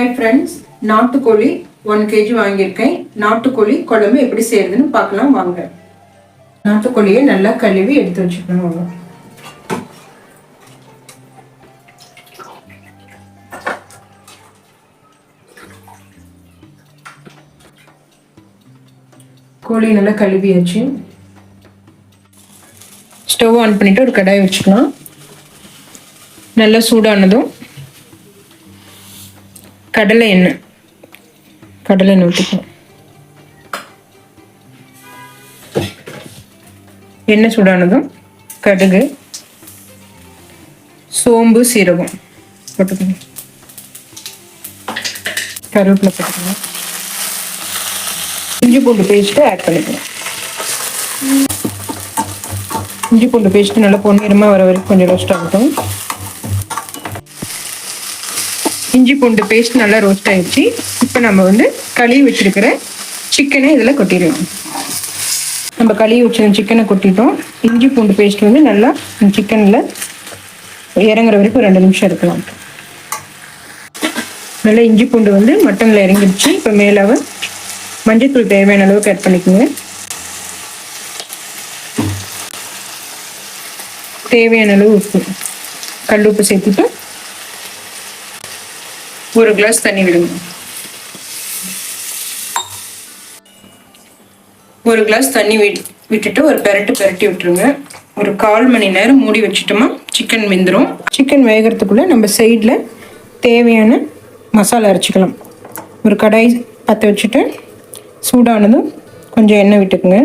Hi friends நாட்டுக்கோழி one KG வாங்கியிருக்கேன். நாட்டுக்கோழி குழம்பு எப்படி செய்யறதுன்னு பார்க்கலாம் வாங்க. நாட்டுக்கோழியை நல்லா கழுவி எடுத்து வச்சுக்கணும் வாங்க. கோழி நல்லா கழுவியாச்சு. ஸ்டவ் ஆன் பண்ணிட்டு ஒரு கடாய் வச்சுக்கலாம். நல்லா சூடானதும் கடலை எண்ணெய். கடலை எண்ணெய் ஊற்றிக்கணும் எண்ணெய் சூடானதும் கடுகு சோம்பு சீரகம் போட்டுக்கணும். கருவேப்பிலை போட்டுக்கணும். இஞ்சி பூண்டு பேஸ்ட்டு ஆட் பண்ணிக்கணும். இஞ்சி பூண்டு பேஸ்ட்டு நல்லா பொன்னிறமாக வர வரைக்கும் கொஞ்சம் ரோஸ்ட் ஆகட்டும். இஞ்சி பூண்டு பேஸ்ட் நல்லா ரோஸ்ட் ஆயிடுச்சு. இப்போ நம்ம வந்து கழுவி வச்சிருக்கிற சிக்கனை இதில் கொட்டிடுவோம் நம்ம கழுவி வச்சிருந்த சிக்கனை கொட்டிட்டோம். இஞ்சி பூண்டு பேஸ்ட் வந்து நல்லா சிக்கனில் இறங்குற வரைக்கும் ரெண்டு நிமிஷம் இருக்கலாம். நல்லா இஞ்சி பூண்டு வந்து மட்டனில் இறங்கிடுச்சு. இப்போ மேலாக மஞ்சத்தூள் தேவையான அளவுக்கு ஆட் பண்ணிக்கோங்க. தேவையான அளவு உப்பு. கல் உப்பு சேர்த்துட்டு ஒரு கிளாஸ் தண்ணி விடுங்க. ஒரு கிளாஸ் தண்ணி விட் விட்டுட்டு ஒரு பெரட்டு பெரட்டி விட்டுருங்க. ஒரு கால் மணி நேரம் மூடி வச்சுட்டோமா சிக்கன் வெந்துடும் சிக்கன் வேகிறதுக்குள்ளே நம்ம சைடில் தேவையான மசாலா அரைச்சிக்கலாம். ஒரு கடாய் பற்ற வச்சுட்டு சூடானதும் கொஞ்சம் எண்ணெய் விட்டுக்குங்க.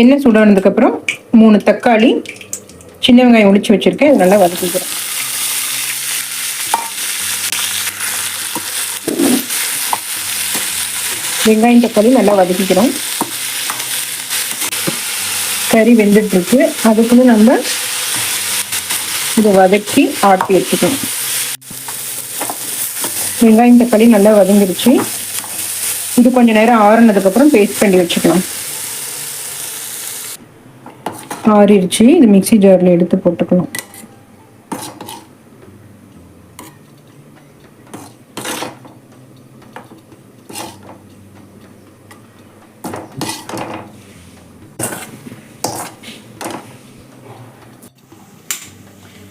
எண்ணெய் சூடானதுக்கப்புறம் மூணு தக்காளி சின்ன வெங்காயம் ஒழிச்சு வச்சுருக்கேன். இது நல்லா வதக்கிக்கிறேன். வெங்காயம் தக்காளி நல்லா வதக்கிக்கிறோம். கறி வெந்துட்டுருக்கு. அதுக்குள்ள நம்ம இதை வதக்கி ஆட்டி வச்சுக்கணும். வெங்காயம் தக்காளி நல்லா வதங்கிருச்சு. இது கொஞ்ச நேரம் ஆறுனதுக்கப்புறம் பேஸ்ட் பண்ணி வச்சுக்கலாம் ஆறிடுச்சு. இது மிக்சி ஜாரில் எடுத்து போட்டுக்கலாம்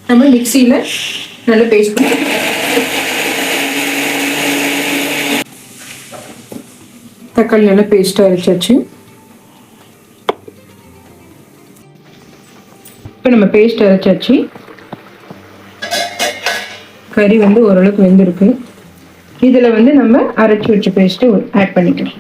நம்ம மிக்சியில் நல்லா பேஸ்ட் பண்ணி தக்காளி நல்லா பேஸ்ட்டாக அரைச்சாச்சு இப்போ நம்ம பேஸ்ட் அரைச்சாச்சு. கறி வந்து ஓரளவுக்கு வெந்திருக்கு. இதில் வந்து நம்ம அரைச்சி வச்ச பேஸ்ட்டு ஆட் பண்ணிக்கலாம்.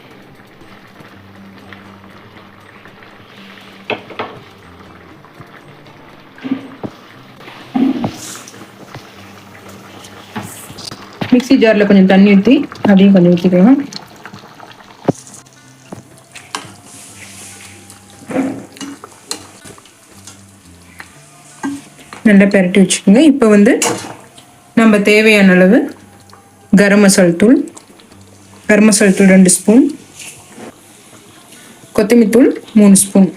மிக்சி ஜாரில் கொஞ்சம் தண்ணி ஊற்றி அதையும் கொஞ்சம் ஊற்றிக்கலாம் நல்லா பெரட்டி வச்சுக்கோங்க. இப்போ வந்து நம்ம தேவையான அளவு கரம் மசால் தூள் கரம் மசால் தூள் ரெண்டு ஸ்பூன் கொத்தமல்லி தூள் மூணு ஸ்பூன்.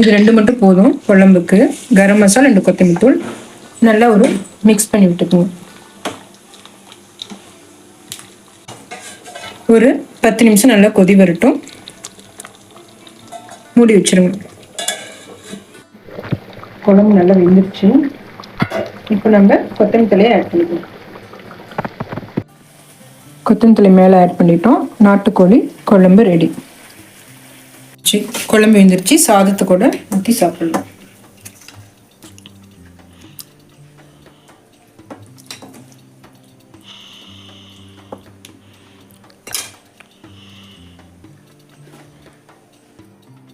இது ரெண்டு மட்டும் போதும். குழம்புக்கு கரம் மசாலா ரெண்டு கொத்தமல்லி தூள் நல்லா ஒரு மிக்ஸ் பண்ணி விட்டுக்கோங்க. ஒரு பத்து நிமிஷம் நல்லா கொதி வரட்டும். மூடி வச்சிருங்க. குழம்பு நல்லா வெந்துருச்சு. இப்போ நம்ம கொத்தமல்லி தலையை ஆட் பண்ணிக்கலாம். கொத்தமல்லி மேலே ஆட் பண்ணிட்டோம். நாட்டுக்கோழி குழம்பு ரெடி குழம்பு வெந்துருச்சு. சாதத்தை கூட ஊற்றி சாப்பிடலாம்.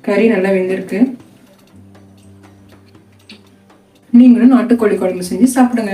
கறி நல்லா வெந்திருக்கு. நீங்களும் நாட்டுக்கோழி குழம்பு செஞ்சு சாப்பிடுங்க.